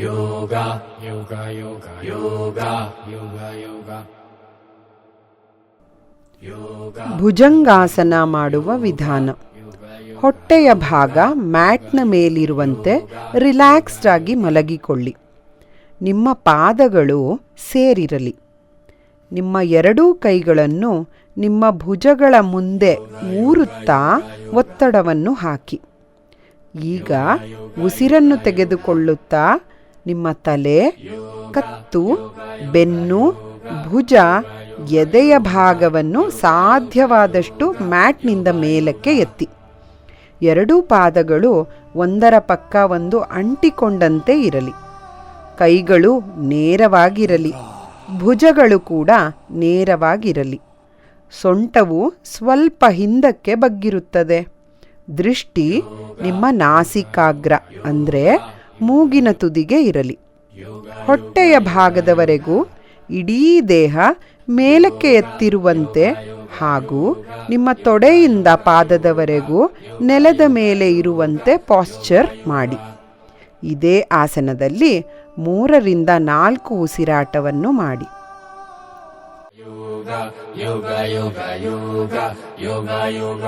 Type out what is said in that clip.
yoga, yoga, yoga, yoga, yoga, yoga. Yoga, bhujangasana ಮಾಡುವ ವಿಧಾನ. ಹೊಟ್ಟೆಯ ಭಾಗ ಮ್ಯಾಟ್ನ ಮೇಲಿರುವಂತೆ ರಿಲ್ಯಾಕ್ಸ್ಡ್ ಆಗಿ ಮಲಗಿಕೊಳ್ಳಿ. ನಿಮ್ಮ ಪಾದಗಳು ಸೇರಿರಲಿ. ನಿಮ್ಮ ಎರಡೂ ಕೈಗಳನ್ನು ನಿಮ್ಮ ಭುಜಗಳ ಮುಂದೆ ಊರುತ್ತಾ ಒತ್ತಡವನ್ನು ಹಾಕಿ. ಈಗ ಉಸಿರನ್ನು ತೆಗೆದುಕೊಳ್ಳುತ್ತಾ ನಿಮ್ಮ ತಲೆ, ಕತ್ತು, ಬೆನ್ನು, ಭುಜ, ಎದೆಯ ಭಾಗವನ್ನು ಸಾಧ್ಯವಾದಷ್ಟು ಮ್ಯಾಟ್ನಿಂದ ಮೇಲಕ್ಕೆ ಎತ್ತಿ. ಎರಡೂ ಪಾದಗಳು ಒಂದರ ಪಕ್ಕ ಒಂದು ಅಂಟಿಕೊಂಡಂತೆ ಇರಲಿ. ಕೈಗಳು ನೇರವಾಗಿರಲಿ. ಭುಜಗಳು ಕೂಡ ನೇರವಾಗಿರಲಿ. ಸೊಂಟವು ಸ್ವಲ್ಪ ಹಿಂದಕ್ಕೆ ಬಗ್ಗಿರುತ್ತದೆ. ದೃಷ್ಟಿ ನಿಮ್ಮ ನಾಸಿಕಾಗ್ರ, ಅಂದರೆ ಮೂಗಿನ ತುದಿಗೆ ಇರಲಿ ಹೊಟ್ಟೆಯ ಭಾಗದವರೆಗೂ ಇಡೀ ದೇಹ ಮೇಲಕ್ಕೆ ಎತ್ತಿರುವಂತೆ ಹಾಗೂ ನಿಮ್ಮ ತೊಡೆಯಿಂದ ಪಾದದವರೆಗೂ ನೆಲದ ಮೇಲೆ ಇರುವಂತೆ ಪಾಶ್ಚರ್ ಮಾಡಿ ಇದೇ ಆಸನದಲ್ಲಿ ಮೂರರಿಂದ ನಾಲ್ಕು ಉಸಿರಾಟವನ್ನು ಮಾಡಿ ಯೋಗ ಯೋಗ ಯೋಗ ಯೋಗ ಯೋಗ.